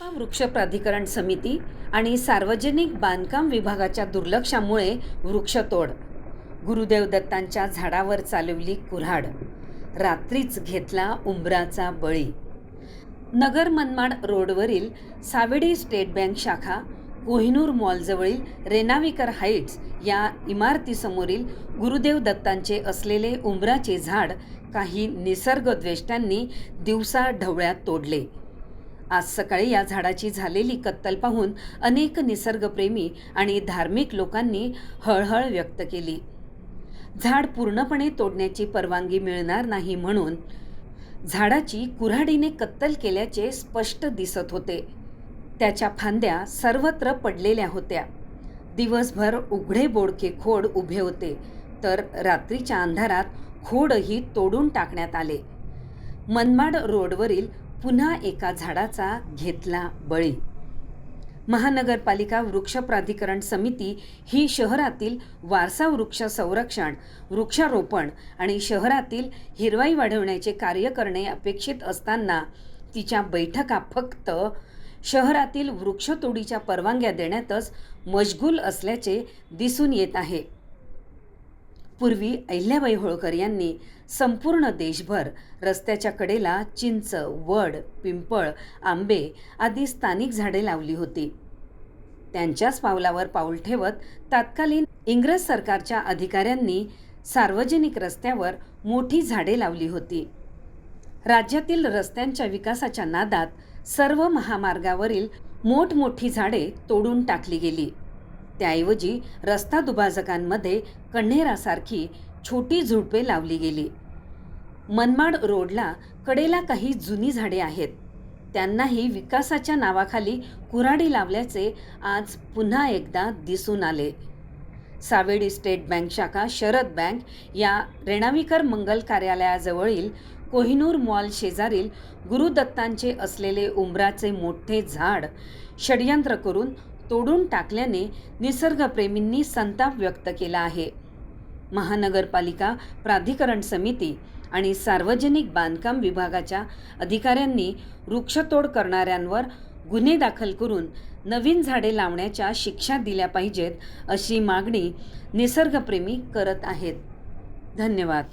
वृक्ष प्राधिकरण समिती आणि सार्वजनिक बांधकाम विभागाच्या दुर्लक्षामुळे वृक्षतोड गुरुदेव दत्तांच्या झाडावर चालवली कुऱ्हाड. रात्रीच घेतला उंबराचा बळी. नगर मनमाड रोडवरील सावेडी स्टेट बँक शाखा कोहिनूर मॉलजवळील रेनाविकर हाईट्स या इमारतीसमोरील गुरुदेव दत्तांचे असलेले उंबराचे झाड काही निसर्गद्वेष्टांनी दिवसा ढवळ्यात तोडले. आज सकाळी या झाडाची झालेली कत्तल पाहून अनेक निसर्गप्रेमी आणि धार्मिक लोकांनी हळहळ व्यक्त केली. झाड पूर्णपणे तोडण्याची परवानगी मिळणार नाही म्हणून झाडाची कुऱ्हाडीने कत्तल केल्याचे स्पष्ट दिसत होते. त्याच्या फांद्या सर्वत्र पडलेल्या होत्या. दिवसभर उघडे बोडके खोड उभे होते तर रात्रीच्या अंधारात खोडही तोडून टाकण्यात आले. मनमाड रोडवरील पुन्हा एका झाडाचा घेतला बळी. महानगरपालिका वृक्ष प्राधिकरण समिती ही शहरातील वारसा वृक्ष संरक्षण वृक्षारोपण आणि शहरातील हिरवाई वाढवण्याचे कार्य करणे अपेक्षित असताना तिच्या बैठका फक्त शहरातील वृक्षतोडीच्या परवानग्या देण्यातच मशगूल असल्याचे दिसून येत आहे. पूर्वी अहिल्याबाई होळकर यांनी संपूर्ण देशभर रस्त्याच्या कडेला चिंच वड पिंपळ आंबे आदी स्थानिक झाडे लावली होती. त्यांच्याच पावलावर पाऊल ठेवत तत्कालीन इंग्रज सरकारच्या अधिकाऱ्यांनी सार्वजनिक रस्त्यावर मोठी झाडे लावली होती. राज्यातील रस्त्यांच्या विकासाच्या नादात सर्व महामार्गावरील मोठमोठी झाडे तोडून टाकली गेली. त्याऐवजी रस्ता दुभाजकांमध्ये कण्हेरासारखी छोटी झुडपे लावली गेली. मनमाड रोडला कडेला काही जुनी झाडे आहेत. त्यांनाही विकासाच्या नावाखाली कुऱ्हाडी लावल्याचे आज पुन्हा एकदा दिसून आले. सावेडी स्टेट बँक शाखा शरद बँक या रेणाविकर मंगल कार्यालयाजवळील कोहिनूर मॉल शेजारील गुरुदत्तांचे असलेले उंबराचे मोठे झाड षडयंत्र करून तोडून टाकल्याने निसर्गप्रेमींनी संताप व्यक्त केला आहे. महानगरपालिका प्राधिकरण समिती आणि सार्वजनिक बांधकाम विभागाच्या अधिकाऱ्यांनी वृक्षतोड करणाऱ्यांवर गुन्हे दाखल करून नवीन झाडे लावण्याच्या शिक्षा दिल्या पाहिजेत अशी मागणी निसर्गप्रेमी करत आहेत. धन्यवाद.